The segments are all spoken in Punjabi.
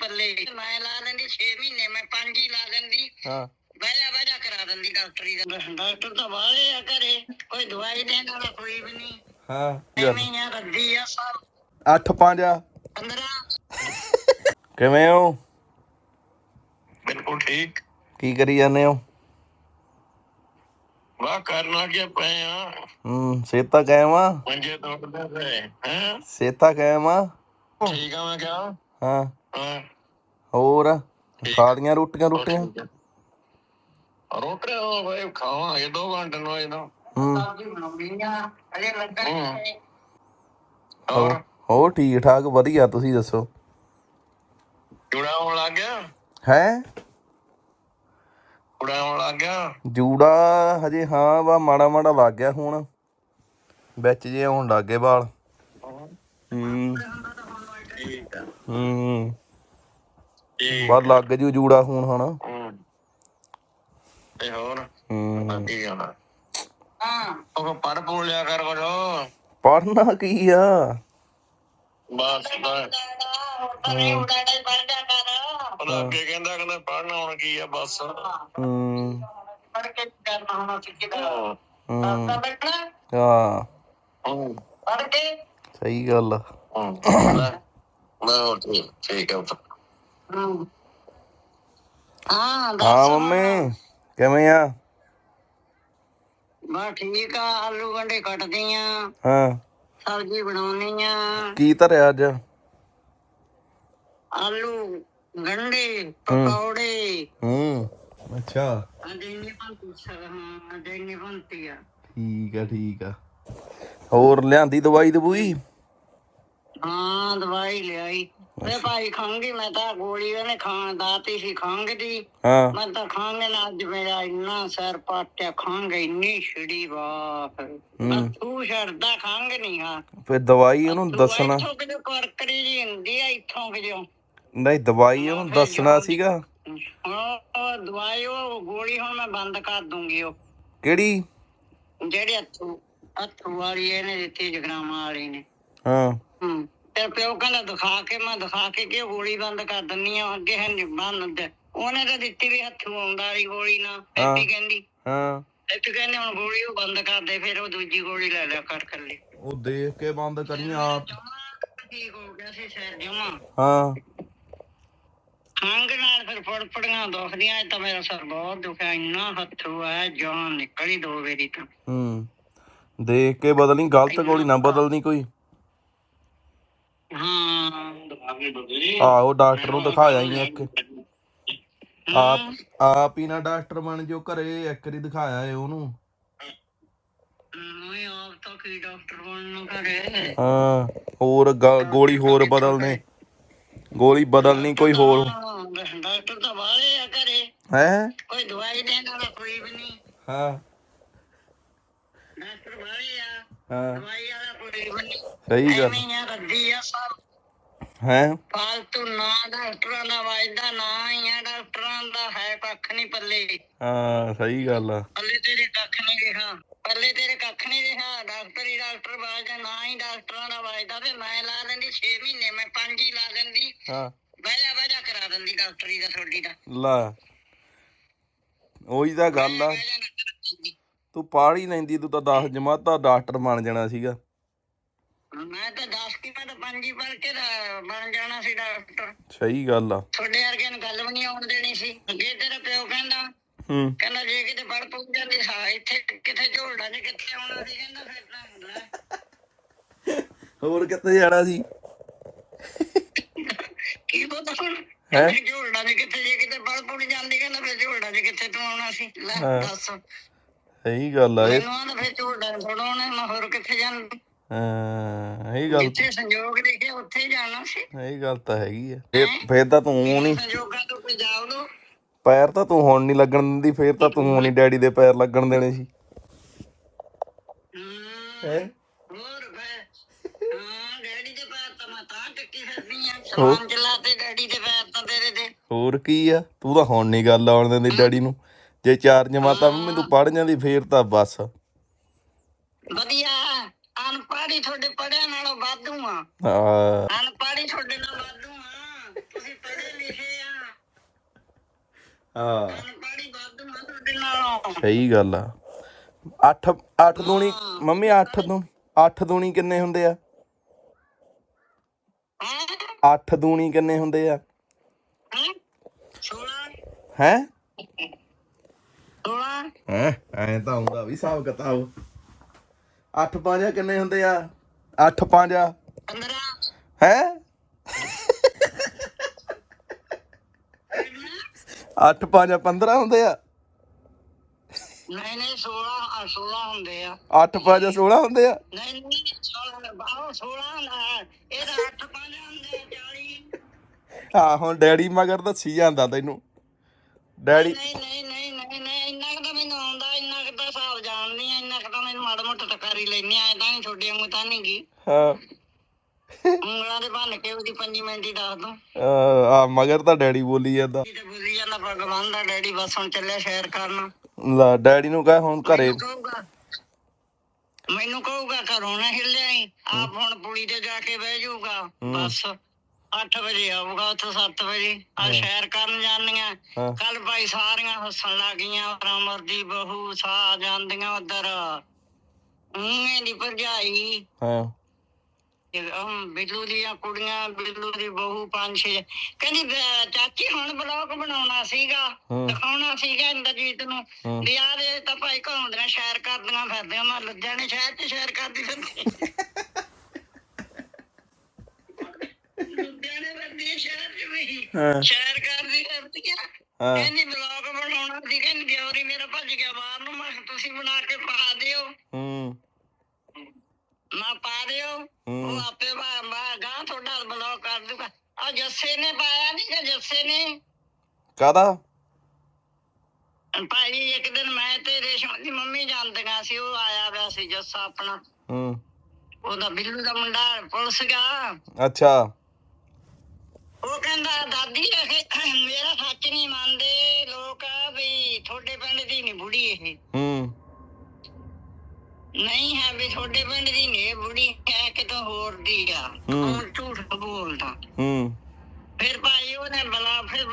ਪੱਲੇ। ਮੈਂ ਲਾ ਲੈਂਦੀ 6 ਮਹੀਨੇ ਮੈਂ 5 ਹੀ ਲਾ ਲੈਂਦੀ ਹਾਂ। ਬਹਿਜਾ ਬਹਿਜਾ ਕਰਾ ਦਿੰਦੀ ਡਾਕਟਰੀ ਦਾ। ਡਾਕਟਰ ਤਾਂ ਬਾਹਲੇ ਆ ਘਰੇ ਕੋਈ ਦਵਾਈ ਦੇਣ ਵਾਲਾ ਕੋਈ ਵੀ ਨਹੀਂ। ਹਾਂ। ਐਵੇਂ ਆ ਰੱਦੀ ਆ ਸਭ। 8 5 15 ਕਿਵੇਂ ਹੋ? ਬਿਲਕੁਲ ਠੀਕ। ਕੀ ਕਰੀ ਜਾਂਦੇ ਹੋ? ਵਾਹ ਕਰਨਾ ਕੀ ਪਏ ਆ। ਹੂੰ ਸੇਤਾ ਕਾਇਮ ਆ? ਮੰਜੇ ਤੋੜਦੇ ਪਏ ਹੈ? ਸੇਤਾ ਕਾਇਮ ਆ? ਠੀਕ ਆ ਮੈਂ ਕਿਹਾ। ਹਾਂ। ਹਾਂ। ਹੋਰ? ਖਾ ਲੀਆਂ ਰੋਟੀਆਂ ਰੋਟੀਆਂ? ਰੋਟੇ ਉਹ ਭਾਈ ਖਾਵਾਂਗੇ ਦੋ ਘੰਟੇ ਨੂੰ ਇਹਨੂੰ ਹੂੰ। ਸਬਜ਼ੀ ਬਣਾਉਣੀ ਆ ਅਜੇ ਲੱਗਾ ਹੀ। ਨਹੀਂ। ਹੋਰ? ਹੋਰ ਠੀਕ ਠਾਕ ਵਧੀਆ ਤੁਸੀਂ ਦੱਸੋ? ਜੁੜਾ ਹੋਣ ਲੱਗ ਗਿਆ? ਹੈ? ਜੁੜਾ ਹੋਣ ਲੱਗ ਗਿਆ? ਜੂੜਾ ਹਜੇ ਹਾਂ ਵਾ ਮਾੜਾ ਮਾੜਾ ਲੱਗ ਗਿਆ ਹੁਣ। ਵਿੱਚ ਜੇ ਆਉਣ ਲੱਗ ਗਏ ਵਾਲ। ਹੂੰ। ਹੂੰ। ਠੀਕ ਬਾਹਰ ਲੱਗ ਜੂ ਜੂੜਾ ਹੁਣ ਹਣਾ। ਹੂੰ। ਤੇ ਹੋਰ? ਹੂੰ। ਕੀ ਹਾਂ। ਉਹ ਪੜ ਪੂੜ ਲਿਆ ਕਰ ਕੁਛ। ਪੜਨਾ ਕੀ ਆ? ਬਸ ਬਸ। ਉਹ ਅੱਗੇ ਕਹਿੰਦਾ ਕਹਿੰਦਾ ਪੜਨਾ ਹੁਣ ਕੀ ਆ ਬਸ। ਹੂੰ। ਪੜ ਕੇ ਕੀ ਕਰਨਾ ਹੁਣ ਸਿੱਖਦਾ ਹੂੰ। ਹੂੰ। ਤਾਂ ਬੈਠਣਾ? ਹਾਂ। ਹੂੰ। ਪੜ ਕੇ? ਸਹੀ ਗੱਲ ਆ। ਹੂੰ। ਲੈ। ਠੀਕ ਆ। ਹੂੰ ਹਾਂ ਦੱਸ ਹਾਂ ਮੰਮੀ ਕਿਵੇਂ ਆ? ਬਸ ਠੀਕ ਆ ਆਲੂ ਗੰਡੇ ਕੱਟਦੀ ਆ। ਹਾਂ। ਸਬਜ਼ੀ ਬਣਾਉਣੀ ਆ। ਕੀ ਧਰਿਆ ਅੱਜ? ਆਲੂ ਗੰਡੇ ਪਕੌੜੇ। ਹੂੰ ਅੱਛਾ। ਅਜਿਹੀ ਪੰਤੀ ਹਾਂ ਅਜਿਹੀ ਪੰਤੀ ਆ। ਠੀਕ ਆ ਠੀਕ ਆ। ਹੋਰ ਲਿਆਂਦੀ ਦਵਾਈ ਦਵੂਈ? ਹਾਂ ਦਵਾਈ ਲਿਆਈ। ਤੇ ਭਾਈ ਖਾਂਗੀ ਮੈਂ ਤਾਂ ਗੋਲੀ ਉਹਨੇ ਖਾਣ ਦਾਤੀ ਸੀ ਖੰਘ ਦੀ ਹਾਂ। ਮੈਂ ਤਾਂ ਖੰਘ ਨਾਲ ਅੱਜ ਮੇਰਾ ਇੰਨਾ ਸਿਰ ਪਾਟਿਆ ਖੰਘ ਇੰਨੀ ਛਿੜੀ ਬਾਪ ਤੂੰ ਛੱਡਦਾ ਖੰਘ ਨਹੀਂ ਹਾਂ। ਫਿਰ ਦਵਾਈ ਉਹਨੂੰ ਦੱਸਣਾ। ਇੱਥੋਂ ਕਿਦੋਂ ਕਰਕਰੀ ਜੀ ਹੁੰਦੀ ਆ ਇੱਥੋਂ ਕਿਦੋਂ ਨਹੀਂ ਦਵਾਈ ਉਹਨੂੰ ਦੱਸਣਾ ਸੀਗਾ। ਉਹ ਦਵਾਈ ਉਹ ਗੋਲੀ ਹੁਣ ਮੈਂ ਬੰਦ ਕਰ ਦੂੰਗੀ ਉਹ। ਕਿਹੜੀ? ਜਿਹੜੇ ਹੱਥੂ ਹੱਥੂ ਵਾਲੀ ਇਹਨੇ ਦਿੱਤੀ ਜਗਰਾਮਾ ਵਾਲੀ ਨੇ। ਹਾਂ। ਹੂੰ। ਤੇ ਪਿਓ ਕਹਿੰਦਾ ਦਿਖਾ ਕੇ ਮੈਂ ਦਿਖਾ ਕੇ ਕਿ ਗੋਲੀ ਬੰਦ ਕਰ ਦਿੰਨੀ ਆ ਅੱਗੇ ਹੈ ਨੀ ਬੰਦ ਉਹਨੇ ਤਾਂ ਦਿੱਤੀ ਵੀ ਹੱਥੂ ਆਉਂਦਾ ਵਾਲੀ ਗੋਲੀ ਨਾ ਐਪੀ ਕਹਿੰਦੀ। ਹਾਂ। ਐਪੀ ਕਹਿੰਦੇ ਹੁਣ ਗੋਲੀ ਉਹ ਬੰਦ ਕਰ ਦੇ ਫਿਰ ਉਹ ਦੂਜੀ ਗੋਲੀ ਲੈ ਲਿਆ ਕਰ ਕਰ ਲਈ ਉਹ ਦੇਖ ਕੇ ਬੰਦ ਕਰੀ ਆਪ। ਠੀਕ ਹੋ ਗਿਆ ਸੀ ਸਿਰ ਜਮਾ। ਹਾਂ। ਖੰਗ ਨਾਲ ਫਿਰ ਫੜਫੜੀਆਂ ਦੁਖਦੀਆਂ ਤਾਂ ਮੇਰਾ ਸਿਰ ਬਹੁਤ ਦੁਖਿਆ ਇੰਨਾ ਹੱਥੂ ਆ ਜਾਨ ਨਿਕਲੀ ਦੋ ਵੇਰੀ ਤਾਂ। ਹੂੰ। ਦੇਖ ਕੇ ਬਦਲਣੀ ਗਲਤ ਗੋਲੀ ਨਾ ਬਦਲਣੀ ਕੋਈ। ਹਾਂ। ਆਹੋ ਡਾਕਟਰ ਨੂੰ ਦਿਖਾਇਆ ਹੀ ਇੱਕ। ਆਪ ਆਪ ਹੀ ਨਾ ਡਾਕਟਰ ਬਣ ਜੋ ਘਰੇ ਇੱਕ ਵਾਰੀ ਦਿਖਾਇਆ ਏ ਉਹਨੂੰ। ਮੈਂ ਆਪ ਤਾਂ ਕੀ ਡਾਕਟਰ ਬਣਨ ਨੂੰ ਕਰੇ ਹਾਂ ਹੋਰ ਗ- ਗੋਲੀ ਹੋਰ ਬਦਲਨੇ ਗੋਲੀ ਬਦਲਣੀ ਕੋਈ ਹੋਰ। ਡਾਕਟਰ ਤਾਂ ਬਾਹਲੇ ਆ ਘਰੇ। ਹੈ? ਕੋਈ ਦਵਾਈ ਦੇਣ ਵਾਲਾ ਕੋਈ ਵੀ ਨਹੀਂ। ਹਾਂ। ਡਾਕਟਰ ਬਾਹਲੇ ਆ। ਹਾਂ। ਦਵਾਈ ਵਾਲਾ ਕੋਈ ਵੀ ਨਹੀਂ। ਸਹੀ ਗੱਲ। ਐਵੇਂ ਆ ਸਭ ਹੈ। ਫਾਲਤੂ ਨਾ ਡਾਕਟਰਾਂ ਦਾ ਵਾਜਦਾ ਨਾ ਹੀ ਆ ਡਾਕਟਰਾਂ ਦਾ ਹੈ ਕੱਖ ਨਹੀਂ ਪੱਲੇ। ਹਾਂ ਸਹੀ ਗੱਲ ਆ। ਪੱਲੇ ਤੇਰੇ ਕੱਖ ਨਹੀਂ ਰਿਹਾ। ਪੱਲੇ ਤੇਰੇ ਕੱਖ ਨਹੀਂ ਰਿਹਾ। ਡਾਕਟਰ ਹੀ ਡਾਕਟਰ ਵਾਜਦਾ ਨਾ ਹੀ ਡਾਕਟਰਾਂ ਦਾ ਵਾਜਦਾ ਤੇ ਮੈਂ ਲਾ ਲੈਂਦੀ 6 ਮਹੀਨੇ ਮੈਂ 5 ਹੀ ਲਾ ਲੈਂਦੀ ਹਾਂ। ਬਹਿਜਾ ਬਹਿਜਾ ਕਰਾ ਦਿੰਦੀ ਡਾਕਟਰੀ ਦਾ ਤੁਹਾਡੀ ਦਾ। ਲਾ। ਉਹੀ ਤਾਂ ਗੱਲ ਆ। ਦਿੰਦੀ। ਤੂੰ ਪੜ੍ਹ ਹੀ ਲੈਂਦੀ ਤੂੰ ਤਾਂ 10 ਜਮਾਤਾ ਡਾਕਟਰ ਬਣ ਜਾਣਾ ਸੀਗਾ। ਮੈਂ ਤਾਂ 10 ਕੀ ਮੈਂ ਤਾਂ 5 ਹੀ ਪੜ ਕੇ ਤਾਂ ਬਣ ਜਾਣਾ ਸੀ ਡਾਕਟਰ ਸਹੀ ਗੱਲ ਆ। ਤੁਹਾਡੇ ਵਰਗਿਆਂ ਨੂੰ ਗੱਲ ਵੀ ਨਹੀਂ ਆਉਣ ਦੇਣੀ ਸੀ। ਅੱਗੇ ਤੇਰਾ ਪਿਓ ਕਹਿੰਦਾ ਹੂੰ। ਕਹਿੰਦਾ ਜੇ ਕਿਤੇ ਪੜ ਪਉ ਜਾਂਦੀ ਸਾ ਇੱਥੇ ਕਿੱਥੇ ਝੋਲਦਾ ਜੇ ਕਿੱਥੇ ਆਉਣਾ ਸੀ ਕਹਿੰਦਾ ਫਿਰ ਤਾਂ ਲੈ ਹੋਰ ਕਿੱਥੇ ਜਾਣਾ ਸੀ? ਕੀ ਪਤਾ ਹੁਣ ਹੈਂ? ਹੈਂ ਝੋਲਦਾ ਜੇ ਕਿੱਥੇ ਜੇ ਕਿਤੇ ਪੜ ਪਉ ਜਾਂਦੀ ਕਹਿੰਦਾ ਫਿਰ ਝੋਲਦਾ ਜੇ ਕਿੱਥੇ ਤੂੰ ਆਉਣਾ ਸੀ। ਲੈ ਹਾਂ। ਦੱਸ। ਸਹੀ ਗੱਲ ਆ ਇਹ ਮੈਨੂੰ ਆਂਦਾ ਫਿਰ ਝੋਲਦਾ ਥੋੜਾਉਣਾ ਮੈਂ ਹੋਰ ਕਿੱਥੇ ਜਾਣਾ। ਹਾਂ ਇਹ ਗੱਲ ਜਿੱਥੇ ਸੰਜੋਗ ਲਿਖੇ ਉੱਥੇ ਜਾਣਾ ਸੀ। ਇਹ ਗੱਲ ਤਾਂ ਹੈਗੀ ਆ। ਫੇਰ ਫੇਰ ਤਾਂ ਤੂੰ ਨਹੀਂ ਸੰਜੋਗਾਂ ਤੋਂ ਜਾਓ ਲੋ ਪੈਰ ਤਾਂ ਤੂੰ ਹੁਣ ਨਹੀਂ ਲੱਗਣ ਦਿੰਦੀ ਫੇਰ ਤਾਂ ਤੂੰ ਨਹੀਂ ਡੈਡੀ ਦੇ ਪੈਰ ਲੱਗਣ ਦੇਣੇ ਸੀ। ਹੈ। ਹੋਰ ਹਾਂ ਡੈਡੀ ਦੇ ਪੈਰ ਤਾਂ ਮੈਂ ਤਾਂ ਟਿੱਕੀ ਫਿਰਦੀ ਆ। ਸਮਾਨ ਚਲਾਤੇ ਡੈਡੀ ਦੇ ਪੈਰ ਤਾਂ ਤੇਰੇ ਦੇ ਹੋਰ ਕੀ ਆ? ਤੂੰ ਤਾਂ ਹੁਣ ਨਹੀਂ ਗੱਲ ਆਉਣ ਦਿੰਦੀ ਡੈਡੀ ਨੂੰ। ਜੇ ਚਾਰ ਜਮਾਤਾਂ ਮੰਮੀ ਤੂੰ ਪੜ ਜਾਂਦੀ ਫੇਰ ਤਾਂ ਬਸ। ਵਧੀਆ। ਅਨਪੜ੍ਹ ਤੁਹਾਡੇ ਪੜਿਆ ਨਾਲੋਂ ਵਾਧੂ ਆ। ਆ ਅਨਪੜ੍ਹ ਤੁਹਾਡੇ ਨਾਲ ਵਾਧੂ ਆ। ਤੁਸੀਂ ਪੜ੍ਹੇ ਹਾਂ। ਅਨਪੜ੍ਹੀ ਵੱਧ ਮੈਂ ਤੁਹਾਡੇ ਨਾਲੋਂ। ਸਹੀ ਗੱਲ ਆ। 8 8 ਦੂਣੀ ਮੰਮੀ 8 ਦੂਣੀ 8 ਦੂਣੀ ਕਿੰਨੇ ਹੁੰਦੇ ਆ? ਹੈ? 8 ਦੂਣੀ ਕਿੰਨੇ ਹੁੰਦੇ ਆ? ਹੈ? 16 ਹੈ? 16 ਹੈ? ਐ ਤਾਂ ਹੁੰਦਾ ਵੀ ਹਿਸਾਬ ਕਿਤਾਬ। 8 5 ਕਿੰਨੇ ਹੁੰਦੇ ਆ? 8 5 15 ਹੈ? 8 5 15 ਹੁੰਦੇ ਆ? ਨਹੀਂ ਨਹੀਂ 16 ਆ 16 ਹੁੰਦੇ ਆ। 8 5 16 ਹੁੰਦੇ ਆ? ਨਹੀਂ ਨਹੀਂ 16 ਬਾਹਰ 16 ਹੁੰਦਾ ਹੈ। ਇਹ ਤਾਂ 8 5 ਹੁੰਦੇ ਆ 40 ਹਾਂ ਹੁਣ ਡੈਡੀ ਮਗਰ ਦੱਸੀ ਜਾਂਦਾ ਤੈਨੂੰ। ਡੈਡੀ ਨਹੀਂ ਨਹੀਂ ਨਹੀਂ ਇੰਨਾ ਕੁ ਤਾਂ ਮੈਨੂੰ ਆਉਂਦਾ ਇੰਨਾ ਕੁ ਤਾਂ ਹਿਸਾਬ ਜਾਣਦੀ ਆ ਇੰਨਾ ਕੁ ਤਾਂ ਮੈਨੂੰ ਮਾੜਾ ਮੋਟਾ ਟਕਾਰੀ ਲੈਣੀ ਆ ਐ ਤਾਂ ਨਹੀਂ ਛੋਡੇ ਵਾਂਗੂ ਤਾਂ ਨਹੀਂ ਗਈ ਹਾਂ। ਉਂਗਲਾਂ ਦੇ ਭੰਨ ਕੇ ਉਹਦੀ 5 ਮਿੰਟ ਹੀ ਦੱਸ ਦੋ। ਆ ਮਗਰ ਤਾਂ ਡੈਡੀ ਬੋਲੀ ਜਾਂਦਾ। ਤੇ ਬੋਲੀ ਜਾਂਦਾ ਭਗਵਾਨ ਦਾ ਡੈਡੀ ਬਸ ਹੁਣ ਚੱਲਿਆ ਸ਼ੇਅਰ ਕਰਨ। ਲੈ ਡੈਡੀ ਨੂੰ ਕਹ ਹੁਣ ਘਰੇ। ਮੈਨੂੰ ਕਹੂਗਾ ਮੈਨੂੰ ਕਹੂਗਾ ਘਰੋਂ ਨਾ ਹਿੱਲਿਆ ਹੀ ਆਪ ਹੁਣ ਪੁਲੀ ਤੇ ਜਾ ਕੇ ਬਹਿ ਜਾਊਗਾ। ਬਸ 8 ਵਜੇ ਆਊਗਾ ਉੱਥੇ 7 ਵਜੇ। ਆ ਸ਼ਹਿਰ ਕਰਨ ਜਾਂਦੀਆਂ। ਹਾਂ। ਕੱਲ ਭਾਈ ਸਾਰੀਆਂ ਹੱਸਣ ਲੱਗੀਆਂ ਰਾਮਰ ਦੀ ਬਹੂ ਸਾ ਜਾਂਦੀਆਂ ਉਧਰ। ਦੀ ਭਰਜਾਈ। ਹਾਂ। ਇਹ, ਅਮ, ਬਿੱਲੂ ਦੀਆਂ ਕੁੜੀਆਂ ਬਿੱਲੂ ਦੀ ਬਹੂ ਪੰਜ ਛੇ ਕਹਿੰਦੀ ਬੈ- ਚਾਚੀ ਹੁਣ ਬਲੌਗ ਬਣਾਉਣਾ ਸੀਗਾ। ਦਿਖਾਉਣਾ ਸੀਗਾ ਇੰਦਰਜੀਤ ਨੂੰ। ਵੀ ਆਹ ਦੇ ਤਾਂ ਭਾਈ ਘੁੰਮਦੀਆਂ ਸ਼ੇਅਰ ਕਰਦੀਆਂ ਫਿਰਦੀਆਂ। ਮੈਂ ਲੁਧਿਆਣੇ ਸ਼ਹਿਰ ਚ ਸ਼ੇਅਰ ਕਰਦੀ ਫਿਰਦੀ। ਲੁਧਿਆਣੇ ਵਰਦੀ ਸ਼ਹਿਰ ਚ ਵੀ। ਹਾਂ। ਸ਼ੇਅਰ ਕਰਦੀ ਫਿਰਦੀ ਆ। ਹਾਂ। ਕਹਿੰਦੀ ਬਲੌਗ ਬਣਾਉਣਾ ਸੀ। ਕਹਿੰਦੀ ਦਿਓਰੀ ਮੇਰਾ ਭੱਜ ਗਿਆ ਬਾਹਰ ਨੂੰ। ਮੈਂ ਕਿਹਾ ਤੁਸੀਂ ਬਣਾ ਕੇ ਪਾ ਦਿਓ। ਹੂੰ। ਪਾ ਦਿਓ। ਹੂੰ। ਉਹ ਆਪੇ ਬਾ ਗਾਂ ਤੁਹਾਡਾ ਬਲੌਗ ਕਰ ਦੂਗਾ। ਆ ਜੱਸੇ ਨੇ ਪਾਇਆ ਨਹੀਂ ਕਿ ਜੱਸੇ ਨੇ? ਕਾਦਾ ਭਾਈ ਇੱਕ ਦਿਨ ਮੈਂ ਤੇ ਰੇਸ਼ਮ ਦੀ ਮੰਮੀ ਜਾਂਦੀਆਂ ਸੀ ਉਹ ਆਇਆ ਹੋਇਆ ਸੀ ਜੱਸਾ ਆਪਣਾ। ਹੂੰ। ਉਹਦਾ ਬਿੱਲੂ ਦਾ ਮੁੰਡਾ ਪੁਲਿਸ ਗਿਆ। ਅੱਛਾ। ਉਹ ਕਹਿੰਦਾ ਦਾਦੀ ਇਹ ਮੇਰਾ ਸੱਚ ਨਹੀਂ ਮੰਨਦੇ ਲੋਕ ਵੀ ਤੁਹਾਡੇ ਪਿੰਡ ਦੀ ਨਹੀਂ ਬੁੜੀ ਇਹ। ਹੂੰ। ਨਹੀਂ ਹੈ ਵੀ ਤੁਹਾਡੇ ਪਿੰਡ ਦੀ ਇਹ ਬੁੜੀ ਹੈ ਕਿਤੋਂ ਹੋਰ ਦੀ ਆ। ਹੂੰ। ਝੂਠ ਬੋਲਦਾ? ਹੂੰ। ਫਿਰ ਭਾਈ ਉਹਨੇ ਬਲਾ ਫਿਰ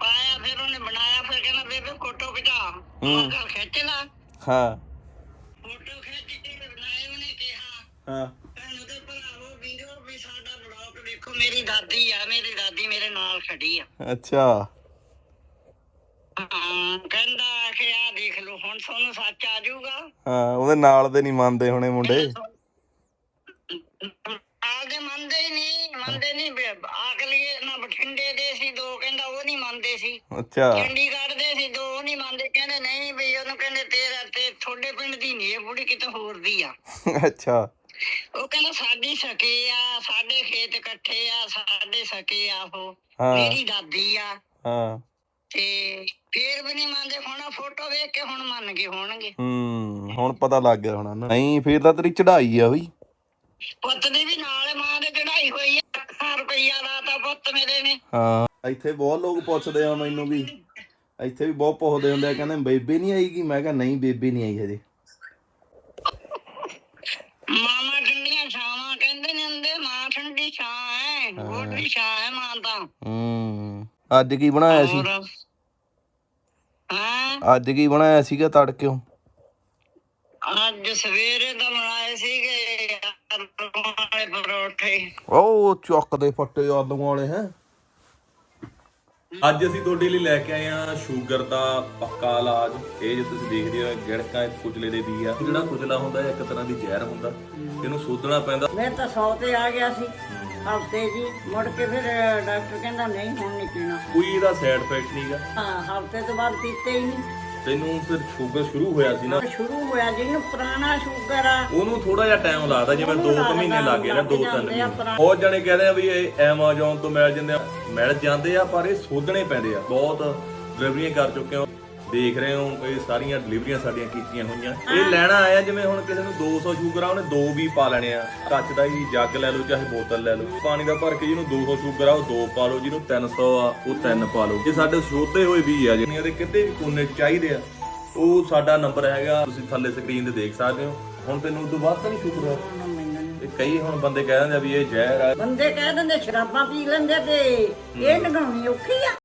ਪਾਇਆ ਫਿਰ ਉਹਨੇ ਬਣਾਇਆ ਫਿਰ ਕਹਿੰਦਾ ਬੇਬੇ ਫੋਟੋ ਖਿਚਾ। ਮੈਂ ਕਿਹਾ ਖਿੱਚ ਲਾ। ਹਾਂ। ਫੋਟੋ ਖਿੱਚ ਕੇ ਬਣਾਏ ਉਹਨੇ ਕਿਹਾ। ਹਾਂ। ਤੁਹਾਨੂੰ ਤੇ ਭਰਾਵੋ ਵੀਰੋ ਵੀ ਸਾਡਾ ਬਲੌਗ ਵੇਖੋ ਮੇਰੀ ਦਾਦੀ ਆ ਮੇਰੀ ਦਾਦੀ ਮੇਰੇ ਨਾਲ ਖੜੀ ਆ। ਅੱਛਾ। ਹਾਂ ਕਹਿੰਦਾ ਕਿ ਆ ਦੇਖ ਲਓ ਹੁਣ ਤੁਹਾਨੂੰ ਸੱਚ ਆ ਜਾਊਗਾ। ਹਾਂ ਉਹਦੇ ਨਾਲ ਦੇ ਨਹੀਂ ਮੰਨਦੇ ਹੋਣੇ ਮੁੰਡੇ। ਆਗੇ ਮੰਨਦੇ ਹੀ ਨਹੀਂ ਮੰਨਦੇ ਨਹੀਂ ਆਕਲੀਏ ਨਾ ਬਠਿੰਡੇ ਦੇ ਸੀ ਦੋ ਕਹਿੰਦਾ ਉਹ ਨਹੀਂ ਮੰਨਦੇ ਸੀ। ਅੱਛਾ। ਚੰਡੀਗੜ੍ਹ ਦੇ ਸੀ ਦੋ ਉਹ ਨਹੀਂ ਮੰਨਦੇ ਕਹਿੰਦੇ ਨਹੀਂ ਵੀ ਉਹਨੂੰ ਕਹਿੰਦੇ ਤੇਰਾ ਤੇ ਤੁਹਾਡੇ ਪਿੰਡ ਦੀ ਨਹੀਂ ਇਹ ਬੁੜੀ ਕਿਤੇ ਹੋਰ ਦੀ ਆ। ਅੱਛਾ। ਉਹ ਕਹਿੰਦਾ ਸਾਡੀ ਸਕੇ ਆ ਸਾਡੇ ਖੇਤ ਇਕੱਠੇ ਆ ਸਾਡੇ ਸਕੇ ਆ ਉਹ ਹਾਂ। ਮੇਰੀ ਦਾਦੀ ਆ। ਹਾਂ। ਤੇ ਫੇਰ ਵੀ ਨਹੀਂ ਮੰਨਦੇ ਹੁਣ ਫੋਟੋ ਵੇਖ ਕੇ ਹੁਣ ਮੰਨ ਗਏ ਹੋਣਗੇ। ਹੂੰ ਹੁਣ ਪਤਾ ਲੱਗ ਗਿਆ ਹੋਣਾ ਨਾ। ਨਹੀਂ ਫੇਰ ਤਾਂ ਤੇਰੀ ਚੜਾਈ ਆ ਬਈ। ਪੁੱਤ ਦੀ ਵੀ ਨਾਲ ਮਾਂ ਦੇ ਚੜਾਈ ਹੋਈ ਆ ਲੱਖਾਂ ਰੁਪਈਆ ਲਾਤਾ ਪੁੱਤ ਮੇਰੇ ਨੇ। ਹਾਂ। ਇੱਥੇ ਬਹੁਤ ਲੋਕ ਪੁੱਛਦੇ ਆ ਮੈਨੂੰ ਵੀ। ਇੱਥੇ ਵੀ ਬਹੁਤ ਪੁੱਛਦੇ ਹੁੰਦੇ ਆ ਕਹਿੰਦੇ ਬੇਬੇ ਨਹੀਂ ਆਈਗੀ ਮੈਂ ਕਿਹਾ ਨਹੀਂ ਬੇਬੇ ਨਹੀਂ ਆਈ ਹਜੇ। ਮਾਮਾ ਠੰਡੀਆਂ ਛਾਵਾਂ ਕਹਿੰਦੇ ਨੇ ਹੁੰਦੇ ਮਾਂ ਠੰਡੀ ਛਾਂ ਹੈ ਗੋਡੀ ਛਾਂ ਹੈ ਮਾਂ ਤਾਂ। ਹੂੰ। ਅੱਜ ਕੀ ਬਣਾਇਆ ਸੀ? ਹੋਰ ਹਾਂ। ਅੱਜ ਕੀ ਬਣਾਇਆ ਸੀਗਾ ਤੜਕਿਓ ਅੱਜ ਸਵੇਰੇ ਤਾਂ ਬਣਾਏ ਸੀਗੇ ਵਾਲੇ ਪਰੌਠੇ। ਉਹ ਚੱਕ ਦੇ ਫੱਟੇ ਆਲੂਆਂ ਵਾਲੇ ਹੈ। ਅੱਜ ਅਸੀਂ ਤੁਹਾਡੇ ਲਈ ਲੈ ਕੇ ਆਏ ਆ ਸ਼ੂਗਰ ਦਾ ਪੱਕਾ ਇਲਾਜ। ਇਹ ਜੋ ਤੁਸੀਂ ਦੇਖਦੇ ਹੋ ਗਿੜਕਾਂ ਕੁਚਲੇ ਦੇ ਬੀ ਆ। ਜਿਹੜਾ ਕੁਚਲਾ ਹੁੰਦਾ ਇੱਕ ਤਰ੍ਹਾਂ ਦੀ ਜ਼ਹਿਰ ਹੁੰਦਾ। ਇਹਨੂੰ ਸੋਧਣਾ ਪੈਂਦਾ। ਮੈਂ ਤਾਂ 100 ਤੇ ਆ ਗਿਆ ਸੀ। ਹਫ਼ਤੇ ਜੀ ਮੁੜ ਕੇ ਫਿਰ ਡਾਕਟਰ ਕਹਿੰਦਾ ਨਹੀਂ ਹੁਣ ਨਹੀਂ ਪੀਣਾ। ਕੋਈ ਇਹਦਾ ਸਾਈਡ ਇਫੈਕਟ ਨਹੀਂਗਾ ਹਾਂ ਹਫ਼ਤੇ ਤੋਂ ਬਾਅਦ ਪੀਤੇ ਹੀ ਨਹੀਂ। ਤੈਨੂੰ ਫਿਰ ਸ਼ੂਗਰ ਸ਼ੁਰੂ ਹੋਇਆ ਸੀ ਨਾ। ਸ਼ੁਰੂ ਹੋਇਆ ਜਿਹਨੂੰ ਪੁਰਾਣਾ ਸ਼ੂਗਰ ਆ। ਉਹਨੂੰ ਥੋੜਾ ਜਿਹਾ ਟਾਈਮ ਲੱਗਦਾ ਜਿਵੇਂ 2 ਉਹਨੂੰ ਮਹੀਨੇ ਲੱਗ ਗਏ ਨਾ ਲੱਗ 2-3 ਜਾਂਦੇ ਆ ਮਹੀਨੇ। ਬਹੁਤ ਜਣੇ ਕਹਿੰਦੇ ਆ ਵੀ ਇਹ Amazon ਤੋਂ ਮਿਲ ਜਾਂਦੇ ਆ। ਮਿਲ ਜਾਂਦੇ ਆ ਪਰ ਇਹ ਸੋਧਣੇ ਪੈਂਦੇ ਆ। ਬਹੁਤ ਡਿਲੀਵਰੀਆਂ ਕਰ ਚੁੱਕੇ ਹਾਂ ਦੇਖ ਰਹੇ ਹੋ ਇਹ ਸਾਰੀਆਂ ਡਿਲੀਵਰੀਆਂ ਸਾਡੀਆਂ ਕੀਤੀਆਂ ਹੋਈਆਂ। ਇਹ ਲੈਣਾ ਆਇਆ ਜਿਵੇਂ ਹੁਣ ਕਿਸੇ ਨੂੰ 200 ਸ਼ੂਗਰ ਆ ਉਹਨੇ ਦੋ ਵੀ ਪਾ ਲੈਣੇ ਆ। ਕੱਚ ਦਾ ਹੀ ਜੱਗ ਲੈ ਲਓ ਚਾਹੇ ਬੋਤਲ ਲੈ ਲਓ। ਪਾਣੀ ਦਾ ਭਰ ਕੇ ਜਿਹਨੂੰ 200 ਸ਼ੂਗਰ ਆ ਉਹ ਦੋ ਪਾ ਲਓ ਜਿਹਨੂੰ 300 ਆ ਉਹ ਤਿੰਨ ਪਾ ਲਓ। ਜੇ ਸਾਡੇ ਸੋਧੇ ਹੋਏ ਵੀ ਆ ਜਿਹਨਾਂ ਦੇ ਕਿਤੇ ਵੀ ਕੋਨੇ ਚਾਹੀਦੇ ਆ ਉਹ ਸਾਡਾ ਨੰਬਰ ਹੈਗਾ ਤੁਸੀਂ ਥੱਲੇ ਸਕਰੀਨ ਤੇ ਦੇਖ ਸਕਦੇ ਹੋ। ਹੁਣ ਤੈਨੂੰ ਉਦੋਂ ਬਾਅਦ ਤਾਂ ਨਹੀਂ ਸ਼ੂਗਰ ਆ। ਤੇ ਕਈ ਹੁਣ ਬੰਦੇ ਕਹਿ ਦਿੰਦੇ ਆ ਵੀ ਇਹ ਜ਼ਹਿਰ ਆ। ਬੰਦੇ ਕਹਿ ਦਿੰਦੇ ਸ਼ਰਾਬਾਂ ਪੀ ਲੈਂਦੇ ਤੇ ਇਹ ਨਗਾਉਣੀ ਔਖੀ ਆ।